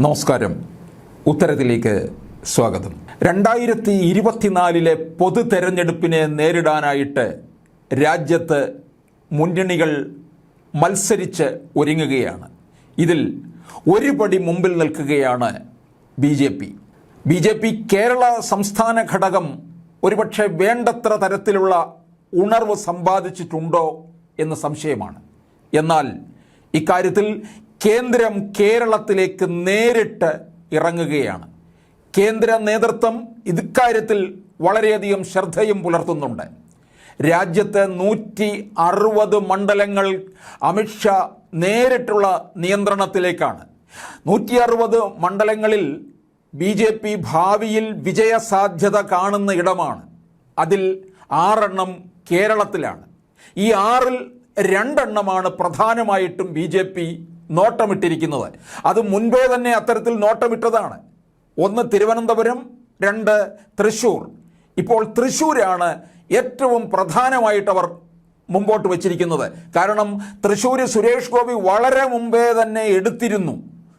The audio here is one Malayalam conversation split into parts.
നമസ്കാരം. ഉത്തരത്തിലേക്ക് സ്വാഗതം. രണ്ടായിരത്തി ഇരുപത്തിനാലിലെ പൊതു തെരഞ്ഞെടുപ്പിനെ നേരിടാനായിട്ട് രാജ്യത്ത് മുന്നണികൾ മത്സരിച്ച് ഒരുങ്ങുകയാണ്. ഇതിൽ ഒരു പടി മുമ്പിൽ നിൽക്കുകയാണ് B J P. B J P Kerala സംസ്ഥാന ഘടകം ഒരുപക്ഷെ വേണ്ടത്ര തരത്തിലുള്ള ഉണർവ് സമ്പാദിച്ചിട്ടുണ്ടോ എന്ന് സംശയമാണ്. എന്നാൽ ഇക്കാര്യത്തിൽ കേന്ദ്രം കേരളത്തിലേക്ക് നേരിട്ട് ഇറങ്ങുകയാണ്. കേന്ദ്ര നേതൃത്വം ഇക്കാര്യത്തിൽ വളരെയധികം ശ്രദ്ധയും പുലർത്തുന്നുണ്ട്. രാജ്യത്തെ നൂറ്റി അറുപത് മണ്ഡലങ്ങൾ അമിത്ഷാ നേരിട്ടുള്ള നിയന്ത്രണത്തിലേക്കാണ്. നൂറ്റി അറുപത് മണ്ഡലങ്ങളിൽ ബി ജെ പി ഭാവിയിൽ വിജയസാധ്യത കാണുന്ന ഇടമാണ്. അതിൽ ആറെണ്ണം കേരളത്തിലാണ്. ഈ ആറിൽ രണ്ടെണ്ണമാണ് പ്രധാനമായിട്ടും ബി ജെ പി നോട്ടമിട്ടിരിക്കുന്നത് അത് മുൻപേ തന്നെ അത്തരത്തിൽ നോട്ടമിട്ടതാണ്. ഒന്ന് തിരുവനന്തപുരം രണ്ട് തൃശ്ശൂർ ഇപ്പോൾ തൃശ്ശൂരാണ് ഏറ്റവും പ്രധാനമായിട്ട് അവർ മുമ്പോട്ട് വച്ചിരിക്കുന്നത്. കാരണം തൃശ്ശൂർ സുരേഷ് ഗോപി വളരെ മുമ്പേ തന്നെ എടുത്തിരുന്നു.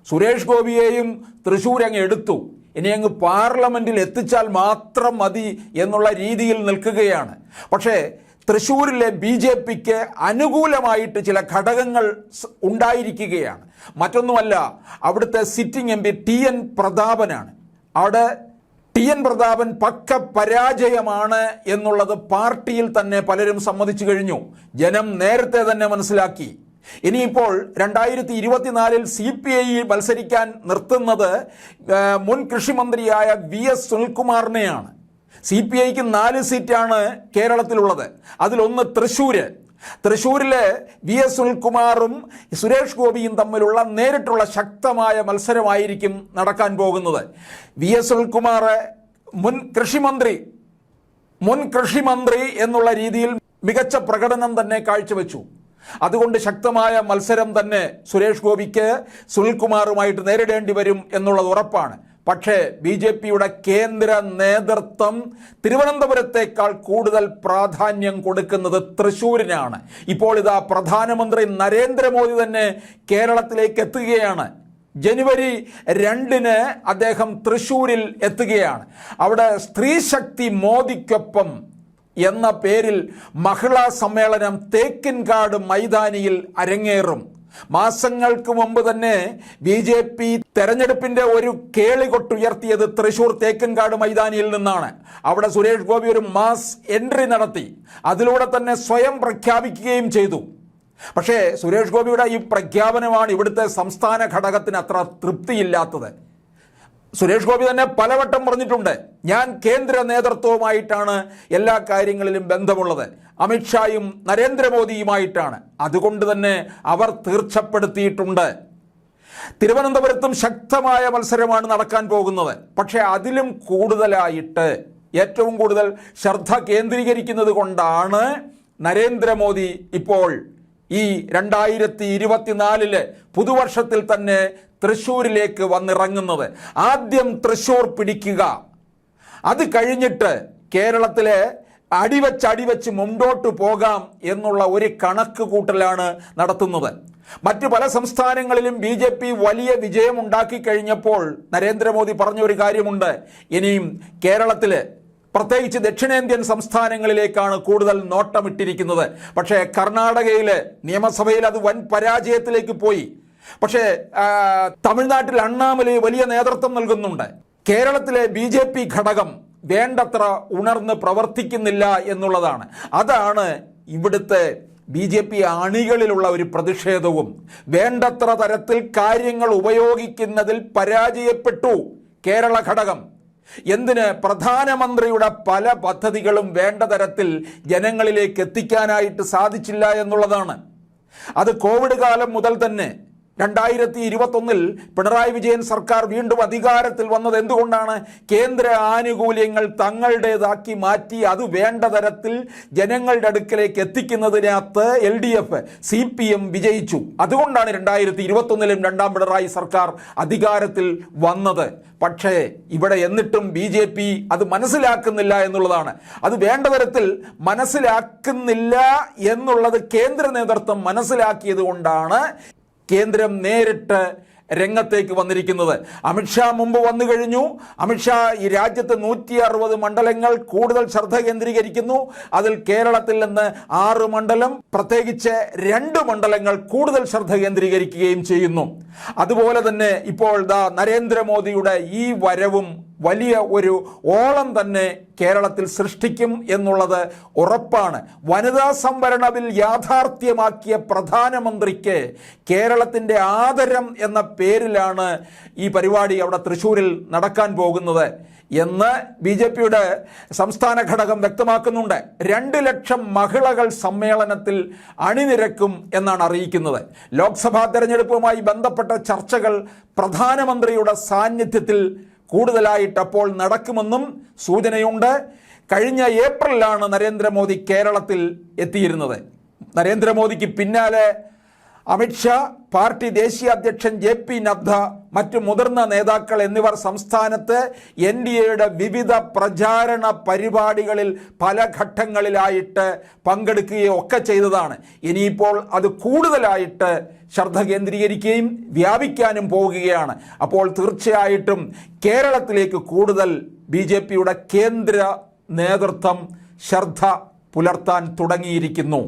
സുരേഷ് ഗോപിയെയും തൃശ്ശൂർ അങ്ങ് എടുത്തു. ഇനി അങ്ങ് പാർലമെന്റിൽ എത്തിച്ചാൽ മാത്രം മതി എന്നുള്ള രീതിയിൽ നിൽക്കുകയാണ്. പക്ഷേ തൃശ്ശൂരിലെ ബി ജെ പിക്ക് അനുകൂലമായിട്ട് ചില ഘടകങ്ങൾ ഉണ്ടായിരിക്കുകയാണ്. മറ്റൊന്നുമല്ല അവിടുത്തെ sitting M P T N പ്രതാപനാണ്. അവിടെ ടി എൻ പ്രതാപൻ പക്ക പരാജയമാണ് എന്നുള്ളത് പാർട്ടിയിൽ തന്നെ പലരും സമ്മതിച്ചു കഴിഞ്ഞു. ജനം നേരത്തെ തന്നെ മനസ്സിലാക്കി. ഇനിയിപ്പോൾ രണ്ടായിരത്തി ഇരുപത്തിനാലിൽ സി പി ഐ മത്സരിക്കാൻ നിർത്തുന്നത് മുൻ കൃഷിമന്ത്രിയായ വി എസ് സുനിൽകുമാറിനെയാണ്. സി പി ഐക്ക് നാല് സീറ്റാണ് കേരളത്തിലുള്ളത്. അതിലൊന്ന് തൃശ്ശൂർ തൃശ്ശൂരിലെ വി എസ് സുനിൽകുമാറും സുരേഷ് ഗോപിയും തമ്മിലുള്ള നേരിട്ടുള്ള ശക്തമായ മത്സരമായിരിക്കും നടക്കാൻ പോകുന്നത്. വി എസ് സുനിൽകുമാർ മുൻ കൃഷിമന്ത്രി മുൻ കൃഷിമന്ത്രി എന്നുള്ള രീതിയിൽ മികച്ച പ്രകടനം തന്നെ കാഴ്ചവെച്ചു. അതുകൊണ്ട് ശക്തമായ മത്സരം തന്നെ സുരേഷ് ഗോപിക്ക് സുനിൽകുമാറുമായിട്ട് നേരിടേണ്ടി വരും എന്നുള്ളത് ഉറപ്പാണ്. പക്ഷേ ബി ജെ പിയുടെ കേന്ദ്ര നേതൃത്വം തിരുവനന്തപുരത്തേക്കാൾ കൂടുതൽ പ്രാധാന്യം കൊടുക്കുന്നത് തൃശ്ശൂരിനാണ്. ഇപ്പോൾ ഇതാ പ്രധാനമന്ത്രി നരേന്ദ്രമോദി തന്നെ കേരളത്തിലേക്ക് എത്തുകയാണ്. ജനുവരി രണ്ടിന് അദ്ദേഹം തൃശ്ശൂരിൽ എത്തുകയാണ്. അവിടെ സ്ത്രീശക്തി മോദിക്കൊപ്പം എന്ന പേരിൽ മഹിളാ സമ്മേളനം തേക്കിൻകാട് മൈതാനിയിൽ അരങ്ങേറും. മാസങ്ങൾക്ക് മുമ്പ് തന്നെ ബി ജെ പി തെരഞ്ഞെടുപ്പിന്റെ ഒരു കേളികൊട്ടുയർത്തിയത് തൃശൂർ തേക്കൻകാട് മൈതാനിയിൽ നിന്നാണ്. അവിടെ സുരേഷ് ഗോപി ഒരു മാസ് എൻട്രി നടത്തി. അതിലൂടെ തന്നെ സ്വയം പ്രഖ്യാപിക്കുകയും ചെയ്തു. പക്ഷേ സുരേഷ് ഗോപിയുടെ ഈ പ്രഖ്യാപനമാണ് ഇവിടുത്തെ സംസ്ഥാന ഘടകത്തിന് അത്ര തൃപ്തിയില്ലാത്തത്. സുരേഷ് ഗോപി തന്നെ പലവട്ടം പറഞ്ഞിട്ടുണ്ട് ഞാൻ കേന്ദ്ര നേതൃത്വവുമായിട്ടാണ് എല്ലാ കാര്യങ്ങളിലും ബന്ധമുള്ളത്. അമിത്ഷായും നരേന്ദ്രമോദിയുമായിട്ടാണ്. അതുകൊണ്ട് തന്നെ അവർ തീർച്ചപ്പെടുത്തിയിട്ടുണ്ട്. തിരുവനന്തപുരത്തും ശക്തമായ മത്സരമാണ് നടക്കാൻ പോകുന്നത്. പക്ഷേ അതിലും കൂടുതലായിട്ട് ഏറ്റവും കൂടുതൽ ശ്രദ്ധ കേന്ദ്രീകരിക്കുന്നത് കൊണ്ടാണ് നരേന്ദ്രമോദി ഇപ്പോൾ ഈ രണ്ടായിരത്തി ഇരുപത്തിനാലിൽ പുതുവർഷത്തിൽ തന്നെ തൃശ്ശൂരിലേക്ക് വന്നിറങ്ങുന്നത്. ആദ്യം തൃശ്ശൂർ പിടിക്കുക. അത് കഴിഞ്ഞിട്ട് കേരളത്തിലെ അടിവച്ച് അടിവച്ച് മുമ്പോട്ട് പോകാം എന്നുള്ള ഒരു കണക്ക് കൂട്ടലാണ് നടത്തുന്നത്. മറ്റു പല സംസ്ഥാനങ്ങളിലും ബി ജെ പി വലിയ വിജയമുണ്ടാക്കി കഴിഞ്ഞപ്പോൾ നരേന്ദ്രമോദി പറഞ്ഞ ഒരു കാര്യമുണ്ട്. ഇനിയും കേരളത്തിൽ പ്രത്യേകിച്ച് ദക്ഷിണേന്ത്യൻ സംസ്ഥാനങ്ങളിലേക്കാണ് കൂടുതൽ നോട്ടമിട്ടിരിക്കുന്നത്. പക്ഷേ കർണാടകയിൽ നിയമസഭയിൽ അത് വൻ പരാജയത്തിലേക്ക് പോയി. പക്ഷേ തമിഴ്നാട്ടിൽ അണ്ണാമലൈ വലിയ നേതൃത്വം നൽകുന്നുണ്ട്. കേരളത്തിലെ ബി ഘടകം വേണ്ടത്ര ഉണർന്ന് പ്രവർത്തിക്കുന്നില്ല എന്നുള്ളതാണ്. അതാണ് ഇവിടുത്തെ ബി ജെ പി അണികളിലുള്ള ഒരു പ്രതിഷേധവും. വേണ്ടത്ര തരത്തിൽ കാര്യങ്ങൾ ഉപയോഗിക്കുന്നതിൽ പരാജയപ്പെട്ടു കേരള ഘടകം. എന്തിന് പ്രധാനമന്ത്രിയുടെ പല പദ്ധതികളും വേണ്ട തരത്തിൽ ജനങ്ങളിലേക്ക് എത്തിക്കാനായിട്ട് സാധിച്ചില്ല എന്നുള്ളതാണ്. അത് കോവിഡ് കാലം മുതൽ തന്നെ രണ്ടായിരത്തി ഇരുപത്തൊന്നിൽ പിണറായി വിജയൻ സർക്കാർ വീണ്ടും അധികാരത്തിൽ വന്നത് എന്തുകൊണ്ടാണ്? കേന്ദ്ര ആനുകൂല്യങ്ങൾ തങ്ങളുടേതാക്കി മാറ്റി അത് വേണ്ട തരത്തിൽ ജനങ്ങളുടെ അടുക്കലേക്ക് എത്തിക്കുന്നതിനകത്ത് L D F C P M വിജയിച്ചു. അതുകൊണ്ടാണ് രണ്ടായിരത്തി ഇരുപത്തൊന്നിലും രണ്ടാം പിണറായി സർക്കാർ അധികാരത്തിൽ വന്നത്. പക്ഷേ ഇവിടെ എന്നിട്ടും ബി ജെ പി അത് മനസ്സിലാക്കുന്നില്ല എന്നുള്ളതാണ്. അത് വേണ്ട തരത്തിൽ മനസ്സിലാക്കുന്നില്ല എന്നുള്ളത് കേന്ദ്ര നേതൃത്വം മനസ്സിലാക്കിയത് കൊണ്ടാണ് കേന്ദ്രം നേരിട്ട് രംഗത്തേക്ക് വന്നിരിക്കുന്നത്. അമിത്ഷാ മുമ്പ് വന്നു കഴിഞ്ഞു. അമിത്ഷാ ഈ രാജ്യത്ത് നൂറ്റി അറുപത് മണ്ഡലങ്ങൾ കൂടുതൽ ശ്രദ്ധ കേന്ദ്രീകരിക്കുന്നു. അതിൽ കേരളത്തിൽ നിന്ന് ആറ് മണ്ഡലം പ്രത്യേകിച്ച് രണ്ട് മണ്ഡലങ്ങൾ കൂടുതൽ ശ്രദ്ധ കേന്ദ്രീകരിക്കുകയും ചെയ്യുന്നു. അതുപോലെ തന്നെ ഇപ്പോൾ ദാ നരേന്ദ്രമോദിയുടെ ഈ വരവും വലിയ ഒരു ഓളം തന്നെ കേരളത്തിൽ സൃഷ്ടിക്കും എന്നുള്ളത് ഉറപ്പാണ്. വനിതാ സംവരണ ബിൽ യാഥാർത്ഥ്യമാക്കിയ പ്രധാനമന്ത്രിക്ക് കേരളത്തിന്റെ ആദരം എന്ന പേരിലാണ് ഈ പരിപാടി അവിടെ തൃശ്ശൂരിൽ നടക്കാൻ പോകുന്നത് എന്ന് ബി ജെ പിയുടെ സംസ്ഥാന ഘടകം വ്യക്തമാക്കുന്നുണ്ട്. രണ്ട് ലക്ഷം മഹിളകൾ സമ്മേളനത്തിൽ അണിനിരക്കും എന്നാണ് അറിയിക്കുന്നത്. ലോക്സഭാ തെരഞ്ഞെടുപ്പുമായി ബന്ധപ്പെട്ട ചർച്ചകൾ പ്രധാനമന്ത്രിയുടെ സാന്നിധ്യത്തിൽ കൂടുതലായിട്ട് അപ്പോൾ നടക്കുമെന്നും സൂചനയുണ്ട്. കഴിഞ്ഞ ഏപ്രിലാണ് നരേന്ദ്രമോദി കേരളത്തിൽ എത്തിയിരുന്നത്. നരേന്ദ്രമോദിക്ക് പിന്നാലെ അമിത്ഷാ പാർട്ടി ദേശീയ അധ്യക്ഷൻ ജെ പി നദ്ദ മറ്റു മുതിർന്ന നേതാക്കൾ എന്നിവർ സംസ്ഥാനത്ത് എൻ ഡി എയുടെ വിവിധ പ്രചാരണ പരിപാടികളിൽ പല ഘട്ടങ്ങളിലായിട്ട് പങ്കെടുക്കുകയും ഒക്കെ ചെയ്തതാണ്. ഇനിയിപ്പോൾ അത് കൂടുതലായിട്ട് ശ്രദ്ധ കേന്ദ്രീകരിക്കുകയും വ്യാപിക്കാനും പോവുകയാണ് അപ്പോൾ തീർച്ചയായിട്ടും കേരളത്തിലേക്ക് കൂടുതൽ ബി ജെ പിയുടെ കേന്ദ്ര നേതൃത്വം ശ്രദ്ധ പുലർത്താൻ തുടങ്ങിയിരിക്കുന്നു.